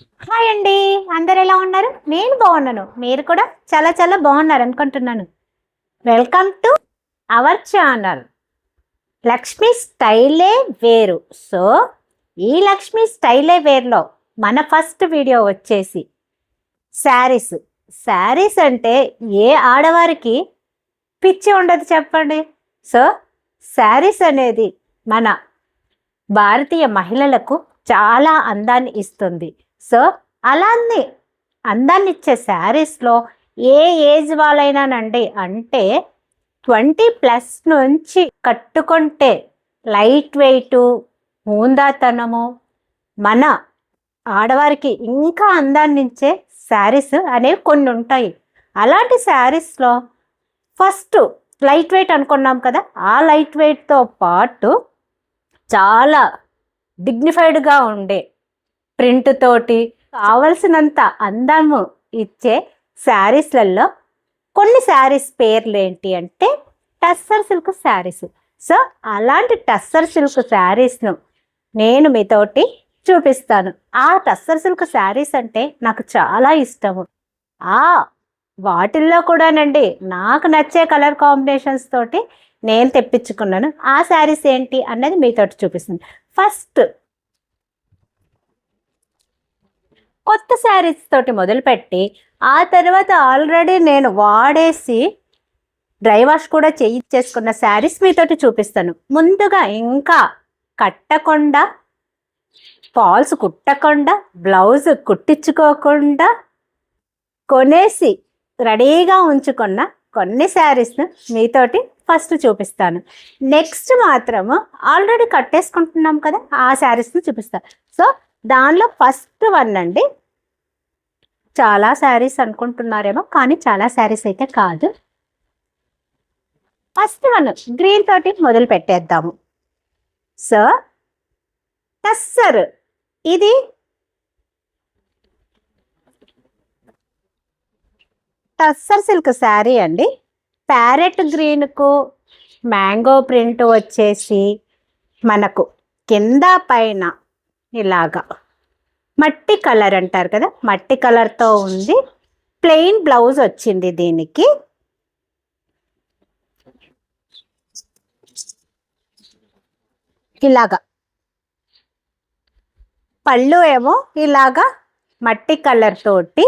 Hi అండి. అందరు ఎలా ఉన్నారు? నేను బాగున్నాను. మీరు కూడా చాలా చాలా బాగున్నారు అనుకుంటున్నాను. Welcome to our channel Lakshmi స్టైలే వేరు. సో ఈ లక్ష్మి స్టైలే వేర్లో మన ఫస్ట్ వీడియో వచ్చేసి శారీస్. శారీస్ అంటే ఏ ఆడవారికి పిచ్చి ఉండదు చెప్పండి. సో శారీస్ అనేది మన భారతీయ మహిళలకు చాలా అందాన్ని ఇస్తుంది. సో అలానే అందాన్ని ఇచ్చే శారీస్లో ఏ ఏజ్ వాళ్ళైనానండి అంటే ట్వంటీ ప్లస్ నుంచి కట్టుకుంటే లైట్ వెయిట్ హూందాతనము మన ఆడవారికి ఇంకా అందాన్నించే శారీస్ అనేవి కొన్ని ఉంటాయి. అలాంటి శారీస్లో ఫస్ట్ లైట్ వెయిట్ అనుకున్నాం కదా ఆ లైట్ వెయిట్తో పాటు చాలా డిగ్నిఫైడ్గా ఉండే ప్రింట్ తోటి కావలసినంత అందము ఇచ్చే శారీస్లలో కొన్ని శారీస్ పేర్లు ఏంటి అంటే టస్సర్ సిల్క్ శారీస్. సో అలాంటి టస్సర్ సిల్క్ శారీస్ను నేను మీతోటి చూపిస్తాను. ఆ టస్సర్ సిల్క్ శారీస్ అంటే నాకు చాలా ఇష్టము. ఆ వాటిల్లో కూడానండి నాకు నచ్చే కలర్ కాంబినేషన్స్ తోటి నేను తెప్పించుకున్నాను. ఆ శారీస్ ఏంటి అన్నది మీతోటి చూపిస్తుంది ఫస్ట్ కొత్త శారీస్ తోటి మొదలుపెట్టి ఆ తర్వాత ఆల్రెడీ నేను వాడేసి డ్రై వాష్ కూడా చేయించేసుకున్న శారీస్ మీతోటి చూపిస్తాను. ముందుగా ఇంకా కట్టకుండా ఫాల్స్ కుట్టకుండా బ్లౌజ్ కుట్టించుకోకుండా కొనేసి రెడీగా ఉంచుకున్న కొన్ని శారీస్ను మీతోటి ఫస్ట్ చూపిస్తాను. నెక్స్ట్ మాత్రము ఆల్రెడీ కట్టేసుకుంటున్నాం కదా ఆ శారీస్ని చూపిస్తాను సో దానిలో ఫస్ట్ వన్ అండి చాలా శారీస్ అనుకుంటున్నారేమో కానీ చాలా శారీస్ అయితే కాదు. ఫస్ట్ వన్ గ్రీన్ తోటి మొదలు పెట్టేద్దాము. సో టస్సర్ ఇది టస్సర్ సిల్క్ శారీ అండి. ప్యారెట్ గ్రీన్కు మ్యాంగో ప్రింట్ వచ్చేసి మనకు కింద పైన ఇలాగా. మట్టి కలర్ అంటారు కదా మట్టి కలర్తో ఉంది. ప్లెయిన్ బ్లౌజ్ వచ్చింది దీనికి. ఇలాగా. పళ్ళు ఏమో ఇలాగా మట్టి కలర్ తోటి.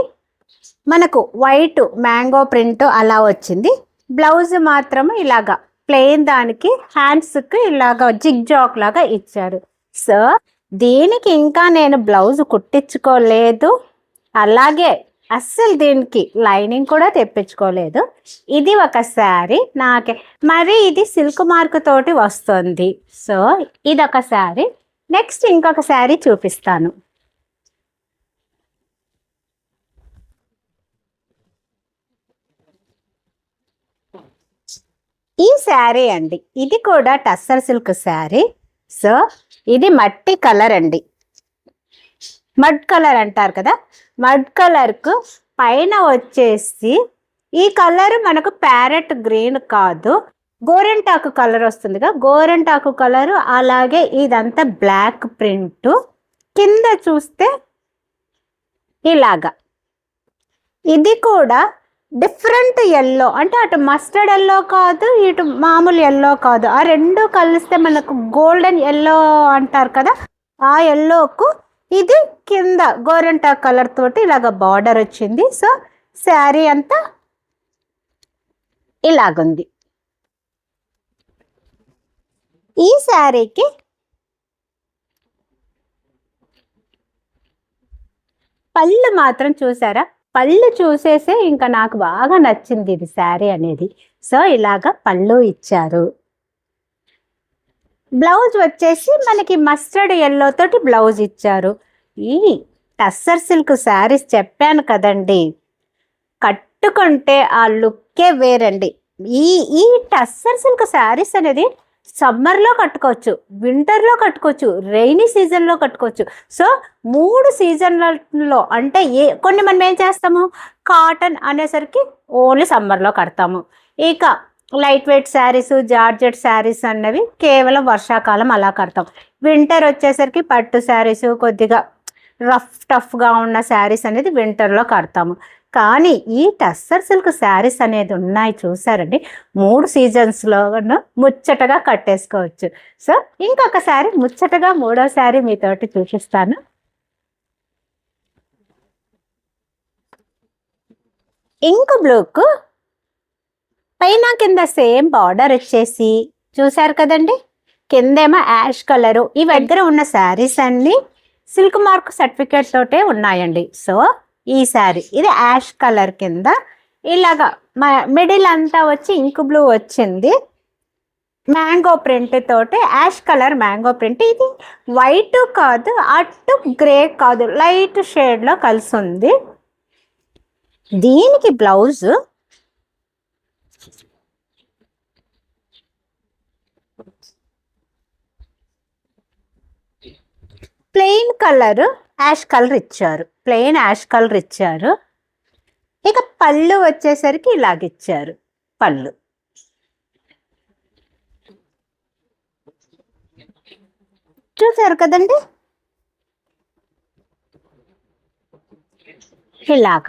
మనకు వైట్ మ్యాంగో ప్రింట్ అలా వచ్చింది. బ్లౌజ్ మాత్రం ఇలాగా ప్లెయిన్ దానికి హ్యాండ్స్కి ఇలాగా జిగ్ జాక్ లాగా ఇచ్చారు. సో దీనికి ఇంకా నేను బ్లౌజ్ కుట్టించుకోలేదు. అలాగే అస్సలు దీనికి లైనింగ్ కూడా తెప్పించుకోలేదు. ఇది ఒక శారీ. నాకే మరి ఇది సిల్క్ మార్క్ తోటి వస్తుంది. సో ఇది ఒక శారీ. నెక్స్ట్ ఇంకొక శారీ చూపిస్తాను. ఈ శారీ అండి. ఇది కూడా టస్సర్ సిల్క్ శారీ. సో ఇది మట్టి కలర్ అండి. మడ్ కలర్ అంటారు కదా? మడ్ కలర్కు పైన వచ్చేసి ఈ కలర్ మనకు ప్యారెట్ గ్రీన్ కాదు. గోరెంటాకు కలర్ వస్తుందిగా. గోరెంటాకు కలరు అలాగే ఇదంతా బ్లాక్ ప్రింట్. కింద చూస్తే ఇలాగా. ఇది కూడా డిఫరెంట్ ఎల్లో అంటే అటు మస్టర్డ్ ఎల్లో కాదు ఇటు మామూలు ఎల్లో కాదు. ఆ రెండు కలిస్తే మనకు గోల్డెన్ ఎల్లో అంటారు కదా ఆ ఎల్లోకు ఇది కింద గోరెంటా కలర్ తోటి ఇలాగ బార్డర్ వచ్చింది. సో శారీ అంతా ఇలాగుంది. ఈ శారీకి పళ్ళు మాత్రం చూసారా? పళ్ళు చూసేసే ఇంకా నాకు బాగా నచ్చింది ఇది శారీ అనేది. సో ఇలాగ పళ్ళు ఇచ్చారు. బ్లౌజ్ వచ్చేసి మనకి మస్టర్డ్ ఎల్లో తోటి బ్లౌజ్ ఇచ్చారు. ఈ టస్సర్ సిల్క్ శారీస్ చెప్పాను కదండి. కట్టుకుంటే ఆ లుక్కే వేరండి. ఈ ఈ టస్సర్ సిల్క్ శారీస్ అనేది సమ్మర్లో కట్టుకోవచ్చు వింటర్లో కట్టుకోవచ్చు రెయినీ సీజన్లో కట్టుకోవచ్చు. సో మూడు సీజన్లలో అంటే ఏ కొన్ని మనం ఏం చేస్తాము? కాటన్ అనేసరికి ఓన్లీ సమ్మర్లో కడతాము. ఇక light weight saris georgette saris అన్నవి కేవలం వర్షాకాలం అలా కడతాం. వింటర్ వచ్చేసరికి పట్టు శారీస్ కొద్దిగా రఫ్ టఫ్గా ఉన్న శారీస్ అనేది వింటర్లో కడతాము. కానీ ఈ టస్సర్ సిల్క్ శారీస్ అనేది ఉన్నాయి చూసారండి. మూడు సీజన్స్లో ముచ్చటగా కట్టేసుకోవచ్చు. సో ఇంకొక శారీ ముచ్చటగా మూడో శారీ మీతోటి చూపిస్తాను. ఇంక్ బ్లూకు పైన కింద సేమ్ బార్డర్ వచ్చేసి చూసారు కదండి? కిందేమో యాష్ కలరు. ఈ దగ్గర ఉన్న శారీస్ అన్నీ సిల్క్ మార్క్ సర్టిఫికేట్ తోటే ఉన్నాయండి. సో ఈ శారీ. ఇది యాష్ కలర్ కింద. ఇలాగా మిడిల్ అంతా వచ్చి ఇంక్ బ్లూ వచ్చింది. మ్యాంగో ప్రింట్ తోటి యాష్ కలర్ మ్యాంగో ప్రింట్. ఇది వైట్ కాదు అటు గ్రే కాదు లైట్ షేడ్లో కలిసి ఉంది దీనికి blouse plain colour ash colour ఇచ్చారు. ప్లెయిన్ యాష్ కలర్ ఇచ్చారు. ఇక పళ్ళు వచ్చేసరికి ఇలాగిచ్చారు పళ్ళు. చూసారు కదండి? ఇలాగ.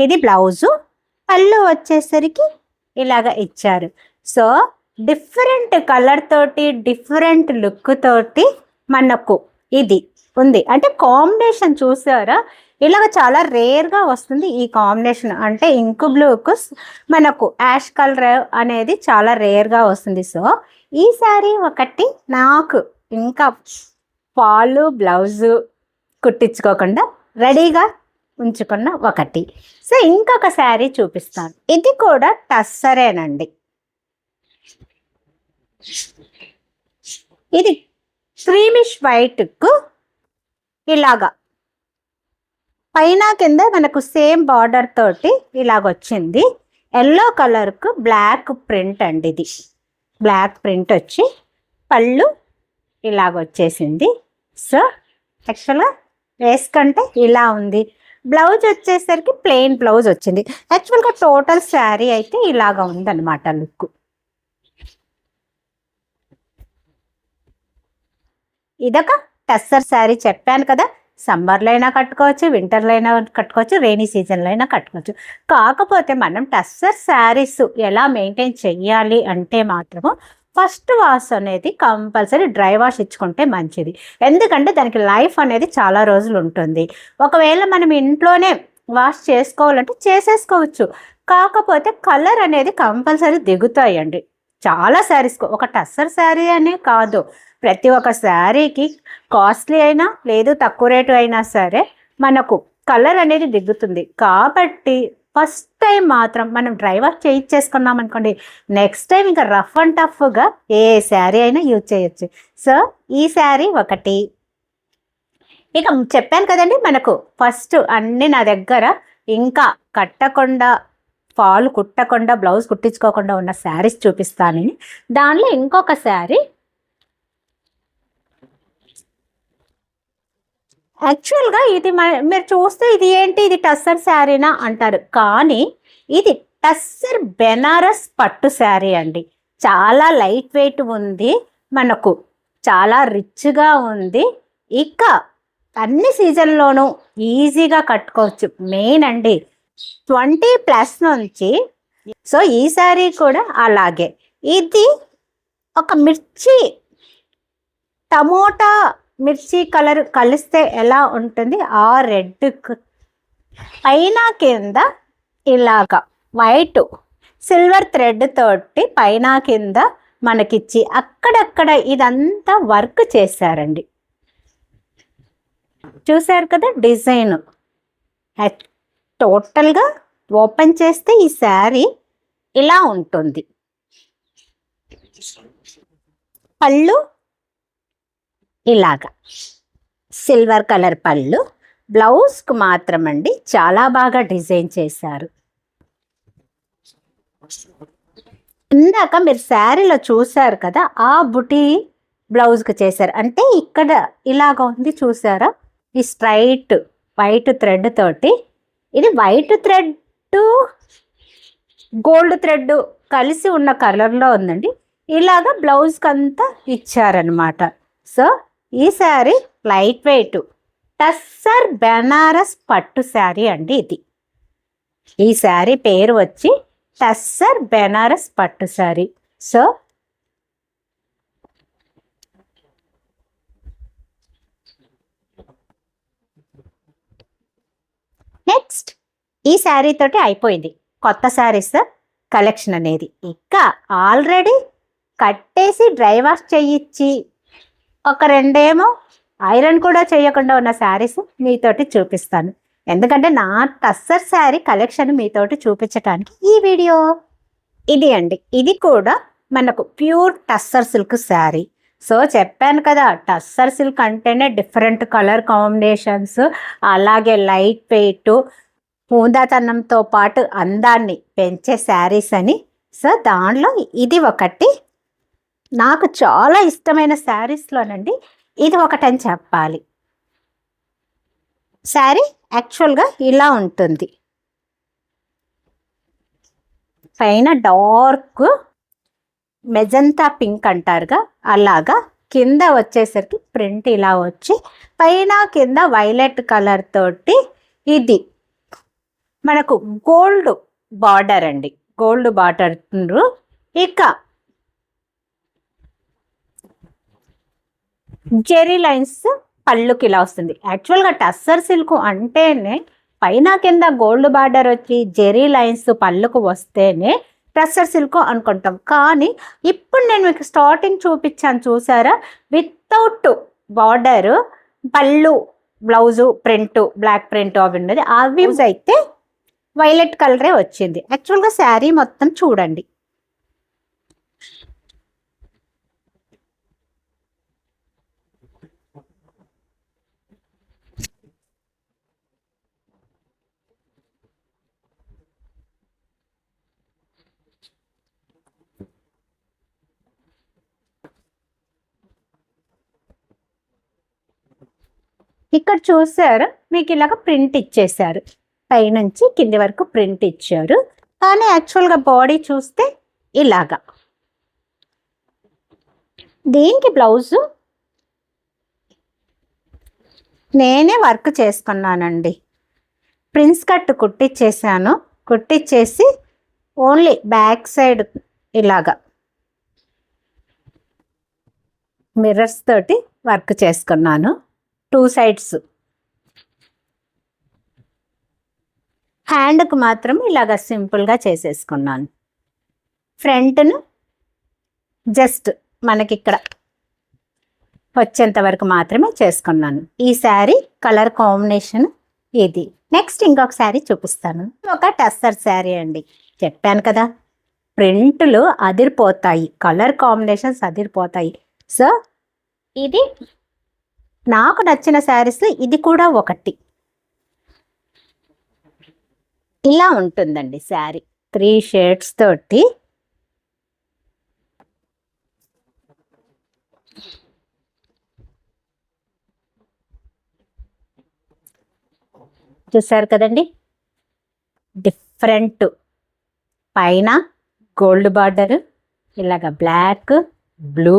ఇది బ్లౌజు. పళ్ళు వచ్చేసరికి ఇలాగ ఇచ్చారు. సో డిఫరెంట్ కలర్ తోటి డిఫరెంట్ లుక్ తోటి మనకు ఇది ఉంది. అంటే కాంబినేషన్ చూసారా? ఇలాగ చాలా రేర్గా వస్తుంది ఈ కాంబినేషన్ అంటే ఇంకు బ్లూకు మనకు యాష్ కలర్ అనేది చాలా రేర్గా వస్తుంది. సో ఈ శారీ ఒకటి నాకు ఇంకా పాలు బ్లౌజు కుట్టించుకోకుండా రెడీగా ఉంచుకున్న ఒకటి. సో ఇంకొక శారీ చూపిస్తాను. ఇది కూడా టస్సరేనండి. ఇది క్రీమిష్ వైట్కు ఇలాగా. పైన కింద మనకు సేమ్ బార్డర్ తోటి ఇలాగ వచ్చింది ఎల్లో కలర్కు బ్లాక్ ప్రింట్ అండి ఇది. బ్లాక్ ప్రింట్ వచ్చి పళ్ళు ఇలాగ వచ్చేసింది సో యాక్చువల్గా వేసుకుంటే ఇలా ఉంది. బ్లౌజ్ వచ్చేసరికి ప్లెయిన్ బ్లౌజ్ వచ్చింది. యాక్చువల్గా టోటల్ శారీ అయితే ఇలాగ ఉందన్నమాట లుక్. ఇదొక టస్సర్ శారీ చెప్పాను కదా సమ్మర్లో అయినా కట్టుకోవచ్చు వింటర్లో అయినా కట్టుకోవచ్చు రెయినీ సీజన్లో అయినా కట్టుకోవచ్చు. కాకపోతే మనం టస్సర్ శారీస్ ఎలా మెయింటైన్ చెయ్యాలి అంటే మాత్రము ఫస్ట్ వాష్ అనేది కంపల్సరీ డ్రై వాష్ ఇచ్చుకుంటే మంచిది. ఎందుకంటే దానికి లైఫ్ అనేది చాలా రోజులు ఉంటుంది. ఒకవేళ మనం ఇంట్లోనే వాష్ చేసుకోవాలంటే చేసేసుకోవచ్చు. కాకపోతే కలర్ అనేది కంపల్సరీ దిగుతాయండి. చాలా శారీస్ ఒక టస్సర్ శారీ అనే కాదు. ప్రతి ఒక్క శారీకి కాస్ట్లీ అయినా లేదు తక్కువ రేటు అయినా సరే మనకు కలర్ అనేది దిగుతుంది. కాబట్టి ఫస్ట్ టైం మాత్రం మనం డ్రైవర్ చేయించేసుకున్నాం అనుకోండి నెక్స్ట్ టైం ఇంకా రఫ్ అండ్ టఫ్గా ఏ శారీ అయినా యూజ్ చేయొచ్చు. సో ఈ శారీ ఒకటి. ఇక చెప్పాను కదండి మనకు ఫస్ట్ అన్నీ నా దగ్గర ఇంకా కట్టకుండా ఫాల్ కుట్టకుండా బ్లౌజ్ కుట్టించుకోకుండా ఉన్న శారీస్ చూపిస్తాను. దానిలో ఇంకొక శారీ. యాక్చువల్గా ఇది మీరు చూస్తే ఇది ఏంటి? ఇది టస్సర్ శారీనా అంటారు. కానీ ఇది టస్సర్ బెనారస్ పట్టు శారీ అండి. చాలా లైట్ వెయిట్ ఉంది మనకు. చాలా రిచ్గా ఉంది. ఇక అన్ని సీజన్లోనూ ఈజీగా కట్టుకోవచ్చు. మెయిన్ అండి ట్వంటీ ప్లస్ నుంచి సో ఈ శారీ కూడా అలాగే. ఇది ఒక మిర్చి టమోటా మిర్చి కలర్ కలిస్తే ఎలా ఉంటుంది? ఆ రెడ్ పైన కింద ఇలాగా వైట్ సిల్వర్ థ్రెడ్ తోటి పైన కింద మనకిచ్చి అక్కడక్కడ ఇదంతా వర్క్ చేశారండి. చూశారు కదా డిజైన్? టోటల్గా ఓపెన్ చేస్తే ఈ శారీ ఇలా ఉంటుంది. పళ్ళు ఇలాగా. సిల్వర్ కలర్ పళ్ళు. బ్లౌజ్కు మాత్రం అండి చాలా బాగా డిజైన్ చేశారు. ఇందాక మీరు శారీలో చూశారు కదా ఆ బుటీ బ్లౌజ్కి చేశారు. అంటే ఇక్కడ ఇలాగ ఉంది చూసారా? ఈ స్ట్రైట్ వైట్ థ్రెడ్ తోటి ఇది వైట్ థ్రెడ్ గోల్డ్ థ్రెడ్ కలిసి ఉన్న కలర్లో ఉందండి. ఇలాగ బ్లౌజ్కి అంతా ఇచ్చారనమాట సో ఈ sari light weight tussar Benares పట్టు శారీ అండి ఇది. ఈ శారీ పేరు వచ్చి టస్సర్ బెనారస్ పట్టు శారీ. సో నెక్స్ట్ ఈ శారీ తోటి అయిపోయింది. కొత్త శారీస్ కలెక్షన్ అనేది. ఇంకా ఆల్రెడీ కట్టేసి డ్రై వాష్ చేయించి ఒక రెండేమో ఐరన్ కూడా చేయకుండా ఉన్న శారీస్ మీతోటి చూపిస్తాను. ఎందుకంటే నా టస్సర్ శారీ కలెక్షన్ మీతోటి చూపించడానికి ఈ వీడియో. ఇది అండి. ఇది కూడా మనకు pure tussar silk saree. So చెప్పాను కదా టస్సర్ సిల్క్ అంటేనే డిఫరెంట్ కలర్ కాంబినేషన్స్. అలాగే లైట్ వెయిట్ పూందాతనంతో పాటు అందాన్ని పెంచే శారీస్ అని. సో దానిలో ఇది ఒకటి. నాకు చాలా ఇష్టమైన శారీస్లోనండి ఇది ఒకటని చెప్పాలి. శారీ యాక్చువల్గా ఇలా ఉంటుంది. పైన డార్క్ మెజంతా పింక్ అంటారుగా అలాగా కింద వచ్చేసరికి ప్రింట్ ఇలా వచ్చి పైన కింద వైలెట్ కలర్ తోటి ఇది. మనకు గోల్డ్ బార్డర్ అండి. గోల్డ్ బార్డర్ ఇక జెరీ లైన్స్ పళ్ళుకి ఇలా వస్తుంది. యాక్చువల్గా టస్సర్ సిల్క్ అంటేనే పైన కింద గోల్డ్ బార్డర్ వచ్చి జెరీ లైన్స్ పళ్ళుకు వస్తేనే టస్సర్ సిల్క్ అనుకుంటాం. కానీ ఇప్పుడు నేను మీకు స్టార్టింగ్ చూపించాను చూసారా? వితౌట్ బార్డర్ పళ్ళు బ్లౌజు ప్రింట్ బ్లాక్ ప్రింట్ అవి ఉన్నది. అవి అయితే వైలెట్ కలరే వచ్చింది. యాక్చువల్గా శారీ మొత్తం చూడండి. ఇక్కడ చూసారు మీకు ఇలాగ ప్రింట్ ఇచ్చేసారు పైనుంచి కింది వరకు ప్రింట్ ఇచ్చారు. కానీ యాక్చువల్గా బాడీ చూస్తే ఇలాగా. దీనికి బ్లౌజు నేనే వర్క్ చేసుకున్నానండి. ప్రిన్స్ కట్ కుట్టించేసాను కుట్టించేసి ఓన్లీ బ్యాక్ సైడ్ ఇలాగా. మిర్రర్స్ తోటి వర్క్ చేసుకున్నాను. Two sides. హ్యాండ్కి మాత్రం ఇలాగ సింపుల్గా చేసేసుకున్నాను. ఫ్రంట్ను జస్ట్ మనకి ఇక్కడ వచ్చేంత వరకు మాత్రమే చేసుకున్నాను. ఈ శారీ కలర్ కాంబినేషన్ ఇది. నెక్స్ట్ ఇంకొక శారీ చూపిస్తాను. ఒక టస్సర్ శారీ అండి. చెప్పాను కదా ప్రింట్లు అదిరిపోతాయి. కలర్ కాంబినేషన్స్ అదిరిపోతాయి. సో ఇది నాకు నచ్చిన శారీస్ ఇది కూడా ఒకటి. ఇలా ఉంటుందండి శారీ. త్రీ షేడ్స్ తోటి. చూసారు కదండి? డిఫరెంట్. పైన గోల్డ్ బార్డర్ ఇలాగ బ్లాక్ బ్లూ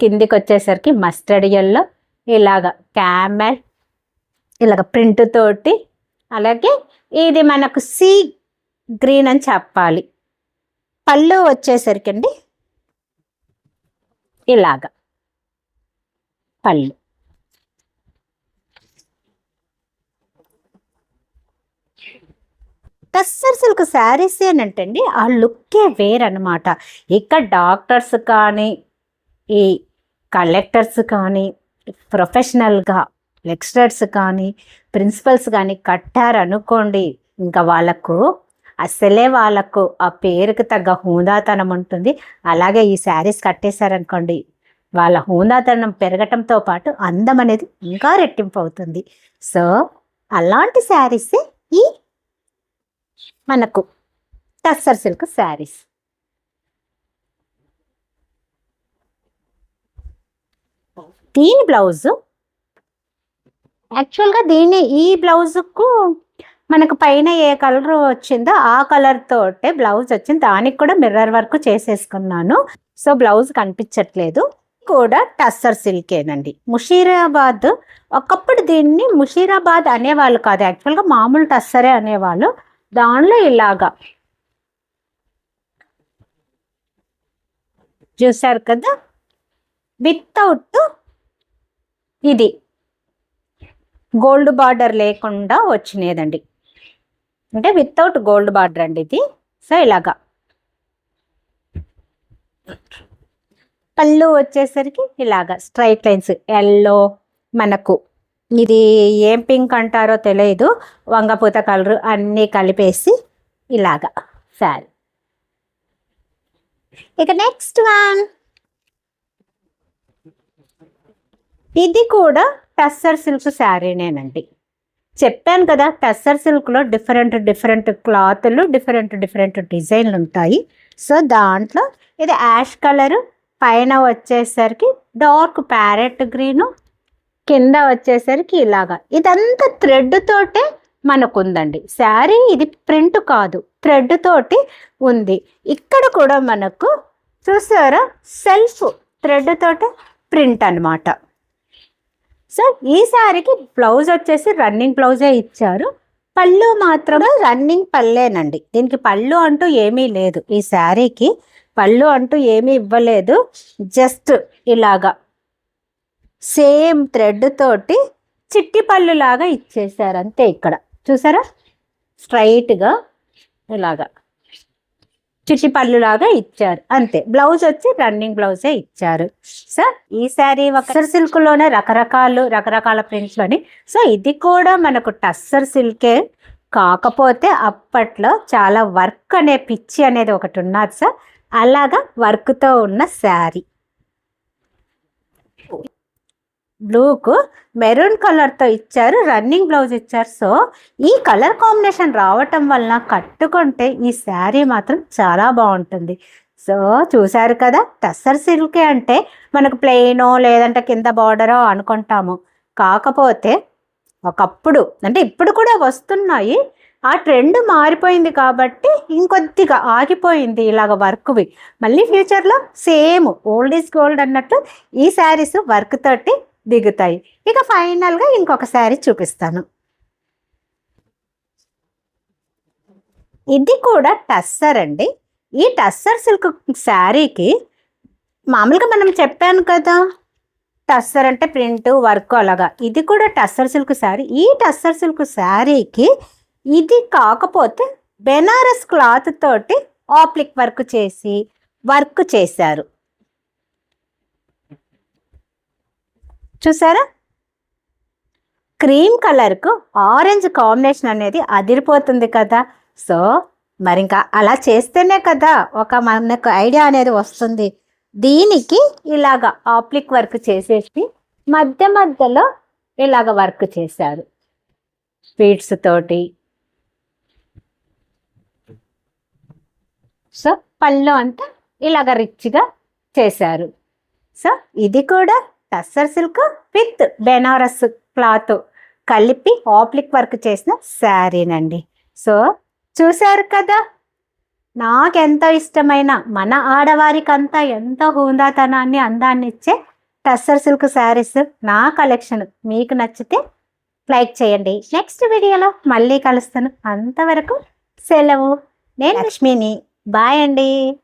కిందికి వచ్చేసరికి మస్టర్డ్ ఎల్లో ఇలాగ క్యామెల్ ఇలాగ ప్రింట్ తోటి అలాగే ఇది మనకు సీ గ్రీన్ అని చెప్పాలి. పళ్ళు వచ్చేసరికి అండి ఇలాగ పళ్ళు. టస్సర్ సిల్క్ శారీస్ అండి ఆ లుక్కే వేరనమాట ఇక్కడ డాక్టర్స్ కానీ ఈ కలెక్టర్స్ కానీ ప్రొఫెషనల్గా లెక్చరర్స్ కానీ ప్రిన్సిపల్స్ కానీ కట్టారనుకోండి ఇంకా వాళ్ళకు అసలే వాళ్ళకు ఆ పేరుకు తగ్గ హూందాతనం ఉంటుంది. అలాగే ఈ శారీస్ కట్టేశారనుకోండి వాళ్ళ హూందాతనం పెరగటంతో పాటు అందం అనేది ఇంకా రెట్టింపు అవుతుంది. సో అలాంటి శారీసే ఈ మనకు టస్సర్ సిల్క్ శారీస్. దీని బ్లౌజు యాక్చువల్గా దీని ఈ బ్లౌజుకు మనకు పైన ఏ కలర్ వచ్చిందో ఆ కలర్ తోటే బ్లౌజ్ వచ్చింది. దానికి కూడా మిర్రర్ వర్క్ చేసేసుకున్నాను. సో బ్లౌజ్ కనిపించట్లేదు. కూడా టస్సర్ సిల్కేనండి ముషీరాబాద్ ఒకప్పుడు దీన్ని ముషీరాబాద్ అనేవాళ్ళు కాదు. యాక్చువల్గా మామూలు టస్సరే అనేవాళ్ళు. దానిలో ఇలాగా. చూసారు కదా? వితౌట్ ఇది గోల్డ్ బార్డర్ లేకుండా వచ్చినదండి. అంటే వితౌట్ గోల్డ్ బార్డర్ అండి ఇది. సో ఇలాగా. పళ్ళు వచ్చేసరికి ఇలాగా స్ట్రైట్ లైన్స్ ఎల్లో మనకు. ఇది ఏం పింక్ అంటారో తెలియదు. వంగపూత కలరు అన్నీ కలిపేసి ఇలాగా. శారీ ఇక నెక్స్ట్ వన్ ఇది కూడా టస్సర్ సిల్క్ శారీనేనండి చెప్పాను కదా టస్సర్ సిల్క్లో డిఫరెంట్ డిఫరెంట్ క్లాతులు డిఫరెంట్ డిఫరెంట్ డిజైన్లు ఉంటాయి. సో దాంట్లో ఇది యాష్ కలరు పైన వచ్చేసరికి డార్క్ ప్యారెట్ గ్రీను కింద వచ్చేసరికి ఇలాగా. ఇదంతా థ్రెడ్ తోటే మనకుందండి. శారీ ఇది ప్రింట్ కాదు థ్రెడ్ తోటి ఉంది. ఇక్కడ కూడా మనకు చూసారా సెల్ఫ్ థ్రెడ్ తోటే ప్రింట్ అన్నమాట. సో ఈ శారీకి బ్లౌజ్ వచ్చేసి రన్నింగ్ బ్లౌజే ఇచ్చారు. పళ్ళు మాత్రం రన్నింగ్ పళ్ళేనండి. దీనికి పళ్ళు అంటూ ఏమీ లేదు. ఈ శారీకి పళ్ళు అంటూ ఏమీ ఇవ్వలేదు. జస్ట్ ఇలాగా సేమ్ థ్రెడ్ తోటి చిట్టి పళ్ళు లాగా ఇచ్చేసారు అంతే ఇక్కడ. చూసారా? స్ట్రైట్గా ఇలాగా. చిట్టి పళ్ళు లాగా ఇచ్చారు. అంతే. బ్లౌజ్ వచ్చి రన్నింగ్ బ్లౌజే ఇచ్చారు. సో ఈ శారీ ఒకసారి సిల్క్లోనే రకరకాలు రకరకాల ప్రింట్స్ అని. సో ఇది కూడా మనకు టస్సర్ సిల్కే. కాకపోతే అప్పట్లో చాలా వర్క్ అనే పిచ్చి అనేది ఒకటి ఉన్నది సార్ అలాగా వర్క్తో ఉన్న శారీ. బ్లూకు మెరూన్ కలర్తో ఇచ్చారు రన్నింగ్ బ్లౌజ్ ఇచ్చారు. సో ఈ కలర్ కాంబినేషన్ రావటం వలన కట్టుకుంటే ఈ శారీ మాత్రం చాలా బాగుంటుంది. సో చూశారు కదా టస్సర్ సిల్కే అంటే మనకు ప్లెయినో లేదంటే కింద బార్డరో అనుకుంటాము. కాకపోతే ఒకప్పుడు అంటే ఇప్పుడు కూడా వస్తున్నాయి. ఆ ట్రెండ్ మారిపోయింది కాబట్టి ఇంకొద్దిగా ఆగిపోయింది ఇలాగ వర్క్వి. మళ్ళీ ఫ్యూచర్లో సేమ్ ఓల్డ్ ఈజ్ గోల్డ్ అన్నట్టు ఈ శారీస్ వర్క్ తోటి దిగుతాయి. ఇక ఫైనల్గా ఇంకొక శారీ చూపిస్తాను. ఇది కూడా టస్సర్ అండి. ఈ టస్సర్ సిల్క్ శారీకి మామూలుగా మనం చెప్పాను కదా టస్సర్ అంటే ప్రింట్ వర్క్ అలాగా. ఇది కూడా టస్సర్ సిల్క్ శారీ. ఈ టస్సర్ సిల్క్ శారీకి ఇది కాకపోతే బెనారస్ క్లాత్ తోటి ఆప్లిక్ వర్క్ చేసి వర్క్ చేశారు. చూసారా? క్రీమ్ కలర్కు ఆరెంజ్ కాంబినేషన్ అనేది అదిరిపోతుంది కదా. సో మరి ఇంకా అలా చేస్తేనే కదా ఒక మనకు ఐడియా అనేది వస్తుంది. దీనికి ఇలాగ ఆప్లిక్ వర్క్ చేసేసి మధ్య మధ్యలో ఇలాగ వర్క్ చేశారు. స్వీట్స్ తోటి. సో పళ్ళు అంతా ఇలాగ రిచ్గా చేశారు. సో ఇది కూడా tussar silk with Banaras cloth కలిపి ఆప్లిక్ వర్క్ చేసిన శారీనండి. సో చూశారు కదా? నాకెంతో ఇష్టమైన మన ఆడవారికి అంతా ఎంతో హుందాతనాన్ని అందాన్ని ఇచ్చే టస్సర్ సిల్క్ శారీస్ నా కలెక్షన్. మీకు నచ్చితే లైక్ చేయండి. నెక్స్ట్ వీడియోలో మళ్ళీ కలుస్తాను. అంతవరకు సెలవు. నేను లక్ష్మిని. బాయ్ అండి.